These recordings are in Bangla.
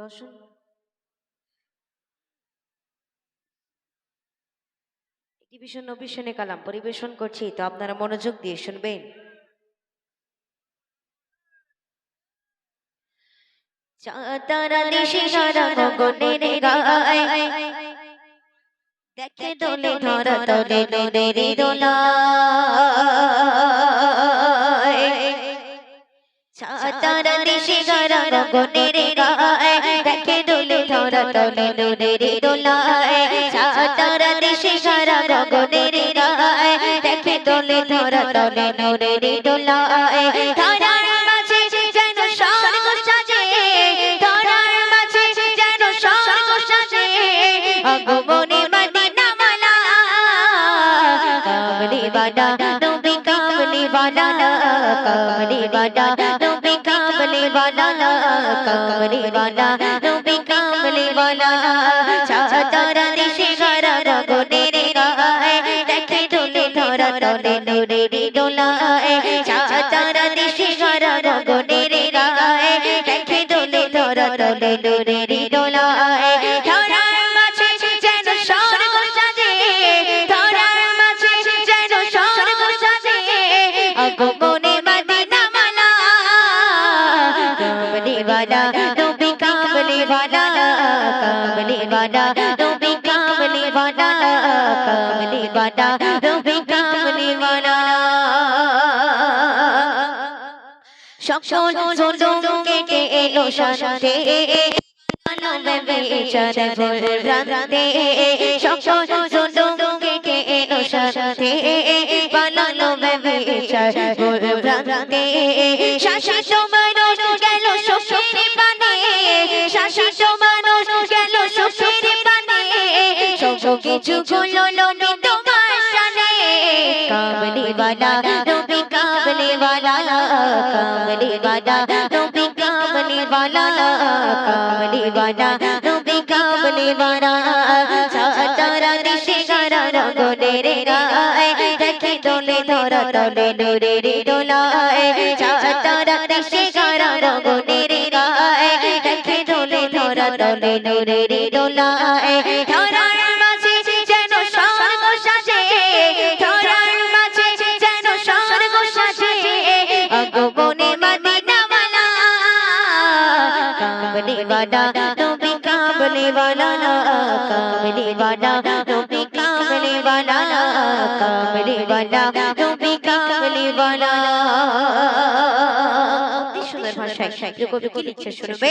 দর্শন। একটি ভীষণ ভীষণে কালাম পরিবেশন করছি তো আপনারা মনোযোগ দিয়ে শুনবেন। চাতারা দেশে সারা গগনের গায়। দেখে দোলে ধরা তলে নোরের দোলায় চাতারা দেশে সারা গগনের গায়, দেখে দোলে ধরা তলে নোরের দোলায়। চাতারা দেশে সারা গগনের গায়, দেখে দোলে ধরা তলে নোরের দোলায়। ধরার মাঝে যেন স্বর্গ সাজে, ধরার মাঝে যেন স্বর্গ সাজে। আগমনে মদিনা মালা, কামলি বাডা কামলি বাডা নবী কামলি বাডা কামলি বাডা নবী কামলি বাডা চাতারা দেশে ঘরা গগনের গায় দেখে দোলে ধরা তলে নুরের দোলায় চাতারা দেশে ঘরা গগনের গায় দেখে দোলে ধরা তলে নুরের দোলায় ধরার ওয়ালা নবী কামলি ওয়ালা কামলি ওয়ালা নবী কামলি ওয়ালা কামলি ওয়ালা নবী কামলি ওয়ালা সকল জনম কেটে এলো শান্তি সকল জনম কেটে এলো শান্তি বানালো বেচারে ভোর রাতে শাসিত মানুষ গেল সুখের বানে সব কিছু গুলো নবী তোমার শানে কাবলি বানা নবী কাবলি বানা কাবলি বানা নবী কাবলি বানা কাবলি বানা নবী কাবলি বানা সাতারা দিশে সারা রঙনে রে গায় দেখে দোলে ধরা তলে ডোরে রে দোলায়, সাতারা দিশে সারা রঙনে দোলে ধরা দোলায় ধরার মাঝে যেন স্বর্গ সাজে, ধরার মাঝে যেন স্বর্গ সাজে, আগমনে মদিনা মালা কামলি ওয়ালা নবী কামলি ওয়ালা কামলি ওয়ালা নবী কামলি ওয়ালা কামলি ওয়ালা নবী কামলি ওয়ালা সুন্দর ভাষায় কবি কি লিখছে শুনবে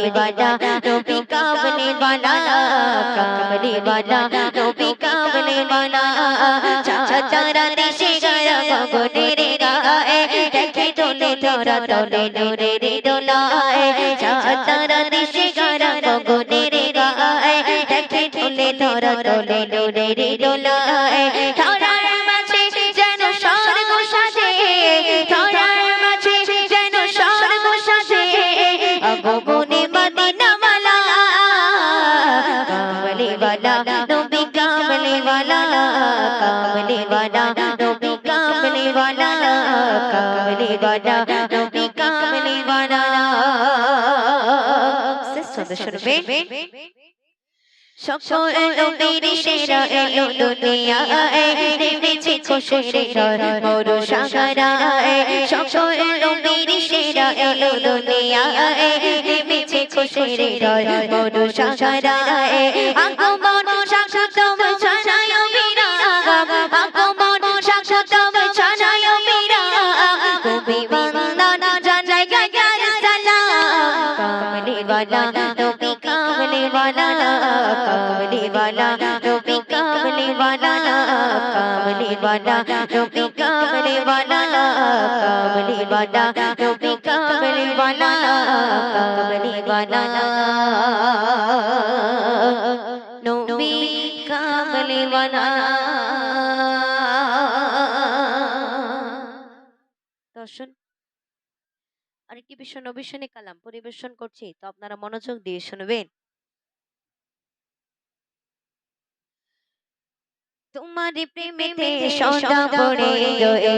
কামলি বাদা নবী কামলি বাদা কামলি বাদা নবী কামলি বাদা চাচারা দেশে গায়া গগনের গায়ে, দেখে তোলে ধরা তোলে নুরের দোলায়। চাচারা দেশে গায়া গগনের গায়ে, দেখে তোলে ধরা তোলে নুরের দোলায়। ধরার মাঝে মালা কামলি ওয়ালা নবী কামলি ওয়ালা কামলি ওয়ালা নবী কামলি ওয়ালা কামলি ওয়ালা নবী কামলি ওয়ালা সদস্য শুনবে সকল নবীর সেরা এলো দুনিয়ায় নেমেছে খুশির ঝড় মরু সাগরায় সকল নবীর সেরা এলো দুনিয়ায় নেমেছে খুশির ঝড় মরু সাগরায় আগমন সাক্ষাৎ ছাড়ায় মীরা আগমন সাক্ষাৎ ছাড়ায় মীরা কবি বান্দা জানায় গায় গায় সালাম কামলি বান্দা वाला कामली वाला नबी कामली वाला कामली वाला नबी कामली वाला कामली वाला नबी कामली वाला वाला नबी कामली वाला দর্শন আরেকটি বিশ্ব নবিশনে কালাম পরিবেশন করছি তো আপনারা মনোযোগ দিয়ে শুনবেন তোমার প্রেমেতে সদা পড়ে রয়ে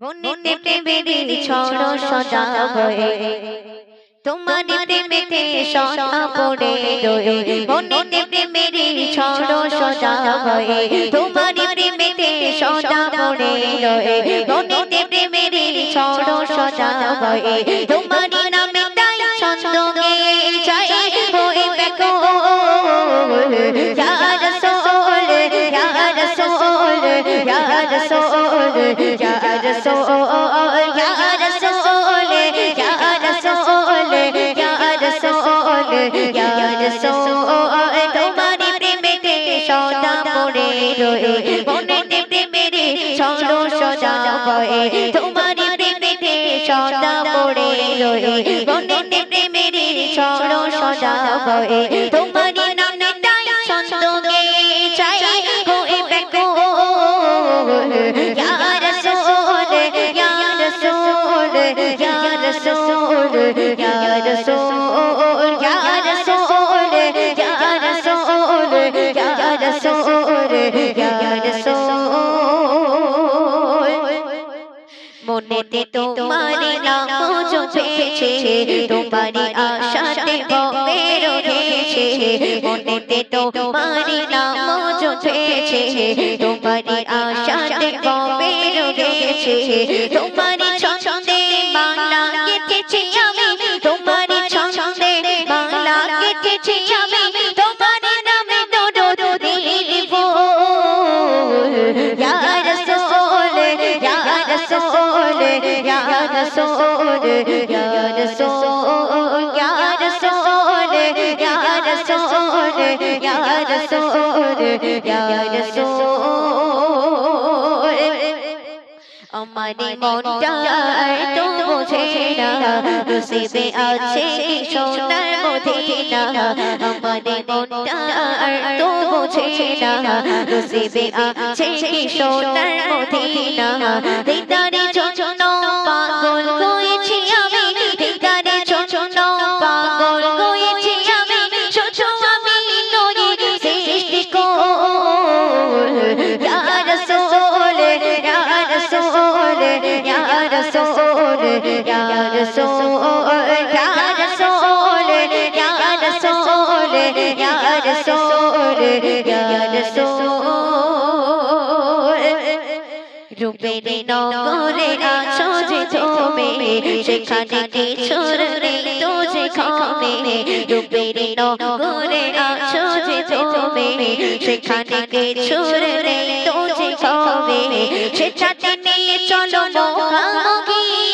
বনেতে প্রেমের ছড় সদা বয়ে তোমার প্রেমেতে সদা পড়ে রয়ে বনেতে প্রেমের ছড় সদা বয়ে তোমার প্রেমেতে সদা পড়ে রয়ে বনেতে প্রেমের ছড় সদা বয়ে তোমার নামে তাই ছন্দ গেয়ে যায় হয়ে বেকো রাসূল ya rasul ya rasul ya rasul ya rasul ya rasul ya rasul তোমার প্রেমেতে সদা পড়ে রয়ে মনেতে প্রেমেরে সদা সদা বয়ে তোমার প্রেমেতে সদা পড়ে রয়ে মনেতে প্রেমেরে সদা সদা বয়ে তোমার মনেতে তোমারি নাম জপেছে তোমারি আশাতে ভবে রয়েছে মনেতে তোমারি নাম জপেছে তোমারি ভবে রয়েছে তোমারি ছন্দে বাংলা গেথেছি আমি। তোমারি ছন্দে বাংলা গেথেছি আমি। তোমারি নামে দরদ দিব ইয়া রাসূল ইয়া রাসূল ইয়া রাসূল ইয়া রাসূল ইয়া রাসূল ইয়া রাসূল ইয়া রাসূল ইয়া রাসূল আমারি মনটা তো বোঝে না নসিবে আছে সোনার মদিনা আমারি মনটা তো বোঝে না নসিবে আছে সোনার মদিনা দিদারি জন্য یا رسول یا رسول یا رسول یا رسول یا رسول یا رسول রূপের নগরে আছো যে তুমি সেখানে কিছুর নেই তো যে খামে রূপের নগরে আছো যে তুমি সেখানে কিছুর নেই তো যে খামে সেটাতে নিয়ে চলো মহামগিয়ালে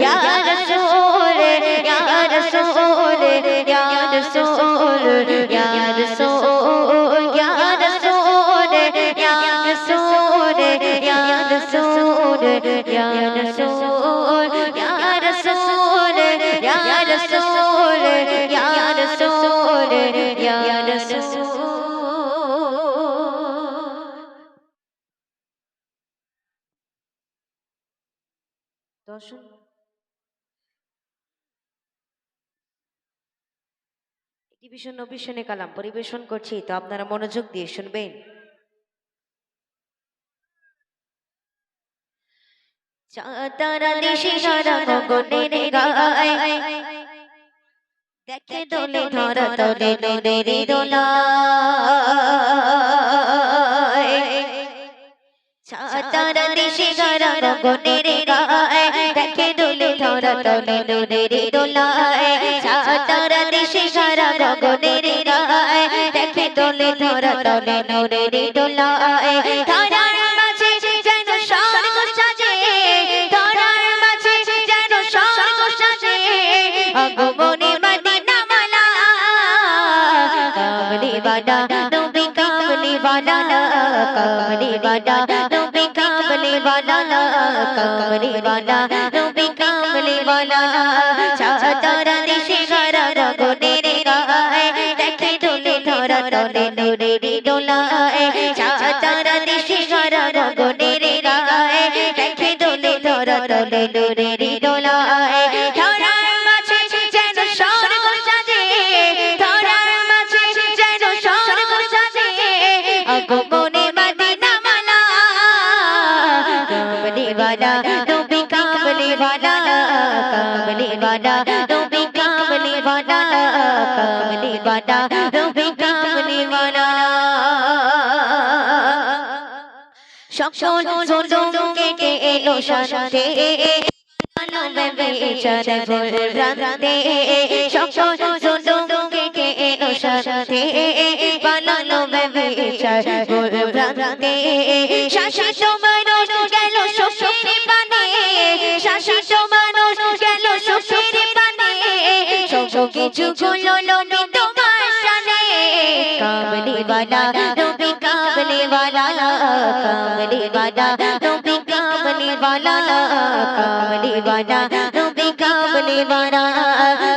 yeah. দর্শন একটি নবিশনে কালাম, পরিবেশন করছি। তো আপনারা মনোযোগ দিয়ে শুনবেন। দেখে দোলে ধরা তোলে নূরের দোলা। ছাতারা দিশে গারা গগনের গায়। দেখে দোলে ধরা তোলে নূরের দোলায়। ছাতারা দিশে গারা গগনের গায়। দেখে দোলে ধরা তোলে নূরের দোলায়। ধরার মাঝে কামলি বাডা নবী বাডা কামলি বাডা নবী কামলি বাডা কামলি বাডা নবী কামলি বাডা ছাতারা দেশে ঘরা গগনের গায় দেখে দোলে ধরা তলে নূরের দোলায় ছাতারা দেশে ঘরা গগনের গায় দেখে দোলে ধরা তলে নূরের দোলায় ধরার वाला নবী কামলি वाला কামলি वाला নবী কামলি वाला কামলি वाला নবী কামলি वाला সকল জুলুম কেটে এলো শান্তি আলো বেচারে ভোরাতে সকল জুলুম কেটে এলো শান্তি বানালো বেচারে ভোরাতে শাসিত মানুষ সখী ঝুকুলো নবী তোমার সানে কাবলি বানা নবী কাবলি বানা কাবলি বানা নবী কাবলি বানা কাবলি বানা নবী কাবলি বানা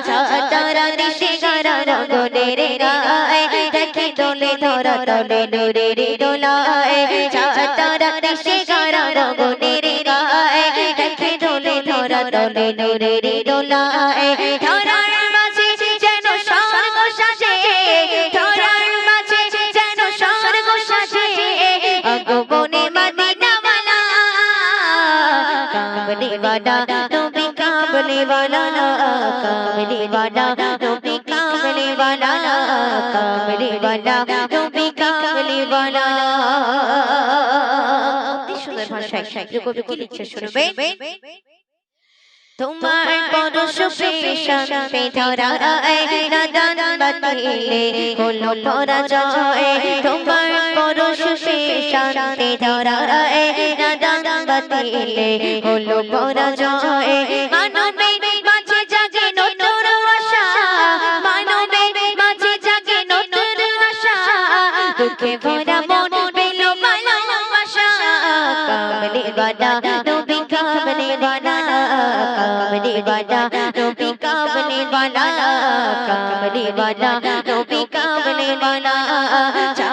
সাতারা দিশে সারা রঙনে রে গায়, দেখে দোলে ধরা তলে নুরে রে দোলায়। সাতারা দিশে সারা রঙনে রে গায়, দেখে দোলে ধরা তলে নুরে রে দোলায়। ধরা वाला নবী কামলি वाला কামলি वाला নবী কামলি वाला কামলি वाला নবী কামলি वाला অতি সুন্দর ভাষায় সাহিত্য কবি কি লিখছে শুনবে তোমার পরশ শান্তি ধরা নাদান বাতিলে হলো পরাজয়। তোমার পরশ শান্তি ধরা নাদান বাতিলে হলো পরাজয়। মানবে মাঝে জাগে নতুন আশা। মানবে মাঝে জাগে নতুন আশা। দুঃখে ভরা মন পেল ভালোবাসা। কামলি বাদা নবী কামলি বাদা। বাদা নবী কামলি বাদা কামলি বাদা নবী কামলি বাদা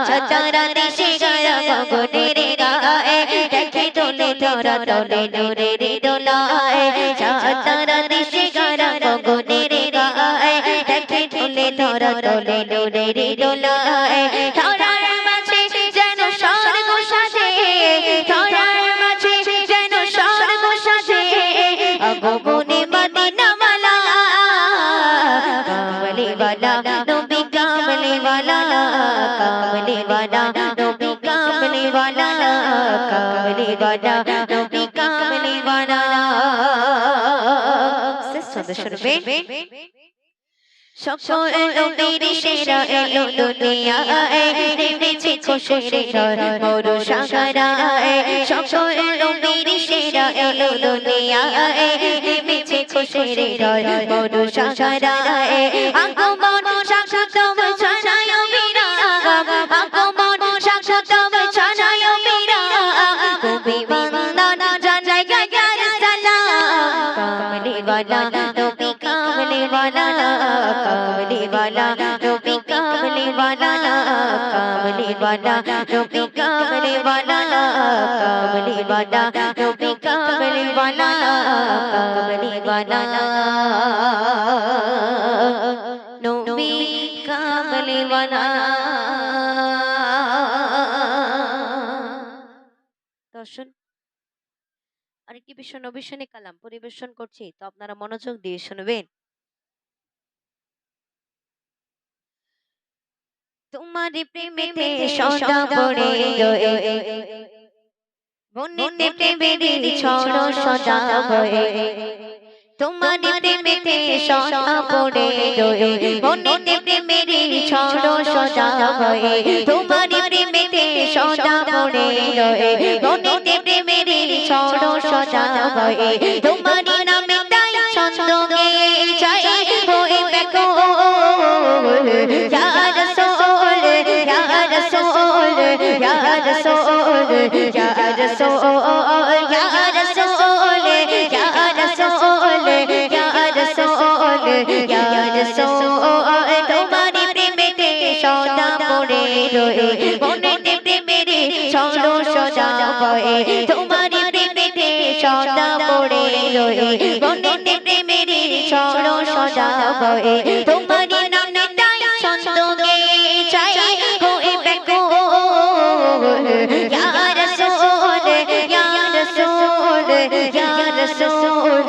চাচারা দেশে গায়া গগনের গায়ে দেখে দোলে ধরা তলে নূরের দোলায় চাচারা দেশে গায়া গগনের গায়ে দেখে দোলে ধরা তলে নূরের দোলায় বনমালা কামলে বালা নবী কামলে বালা কামলে বালা নবী কামলে বালা কামলে বালা নবী কামলে বালা সদস্য রূপে সকল নবীর সেরা এলো দুনিয়ায়, নেমেছে খুশির মরু সাগরায়। সকল নবীর সেরা এলো দুনিয়ায়, নেমেছে খুশির মরু সাগরায়। আগমন সাক্ষাতম वाला নবী কামলি वाला কামলি वाला নবী কামলি वाला কামলি वाला নবী কামলি वाला কামলি वाला নবী কামলি वाला কামলি वाला নবী কামলি वाला দর্শন কি বিশ্ব নবিশনী কালাম পরিবেশন করছি। তো আপনারা মনোযোগ দিয়ে শুনবেন। তোমার প্রেমেতে সদা পড়ে রয়ে। বনেতে প্রেমের ছড় সদা হয়ে। তোমার প্রেমেতে সদা পড়ে রয়ে। বনেতে প্রেমের ছড় সদা বয়ে তোমার প্রেমেতে সদা পড়ে রয়ে। বনেতে প্রেমের ছড় সদা বয়ে তোমার নামে তাই ছন্দ গেয়ে যায়। হয়ে দেখো ইয়া রাসূল ইয়া রাসূল ইয়া রাসূল ইয়া রাসূল ইয়া ইয়া রাসূল তোমারি প্রেমেতে সদা পড়ে রয়ে? মনেতে প্রেমের ছড় সদা বয়ে। তোমারি প্রেমেতে সদা পড়ে রয়ে? মনেতে প্রেমের ছড় সদা বয়ে। তোমারি নামে তাই গেয়ে চাই হয়ে বেকো। ইয়া রাসূল ইয়া রাসূল ইয়া রাসূল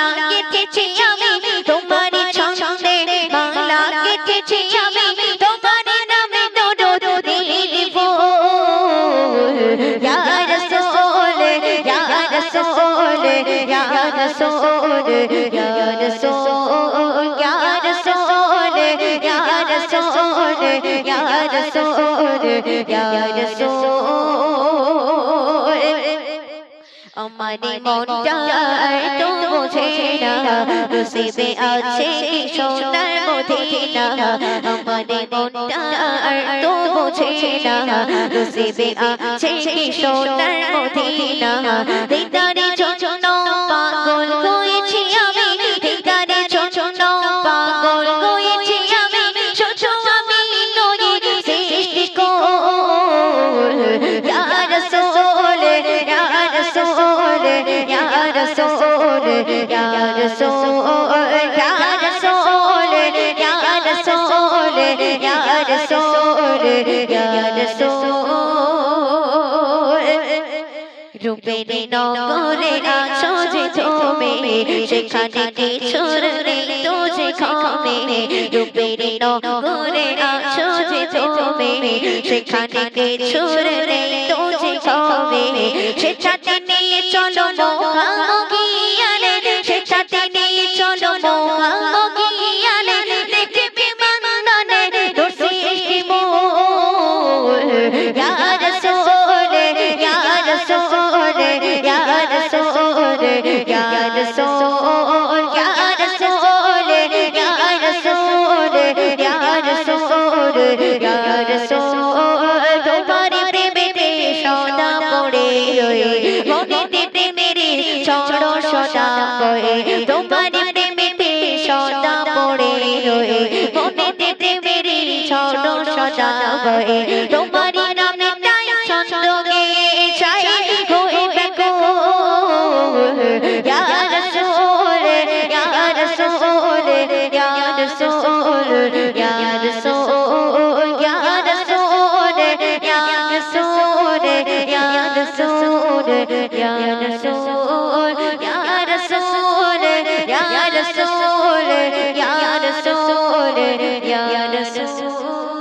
رسول يا رسول يا رسول يا رسول يا رسول يا رسول আমারি মনটা তো বোঝে না নসিবে আছে সোনার মদিনা আমারি মনটা তো বোঝে না নসিবে আছে সোনার মদিনা দিদারে জন্য পাগল হয়েছি আমি রূপের নগরে আছো যে তুমি সেখানে কিছুর নেই তো যে খামে রূপের নগরে আছো যে তুমি সেখানে কিছুর নেই তো যে খামে সেটাতে নিয়ে চলো মহামগিয়ালে ছড় সদা বয়ে তোমারি নামে তাই ছন্দ গেয়ে চাই হয়ে বেকো ইয়া রাসূল ইয়া রাসূল ইয়া রাসূল ইয়া রাসূল ইয়া রাসূল ইয়া রাসূল ইয়া রাসূল ইয়া রাসূল ইয়া রাসূল ইয়া রাসূল ইয়া রাসূল ইয়া রাসূল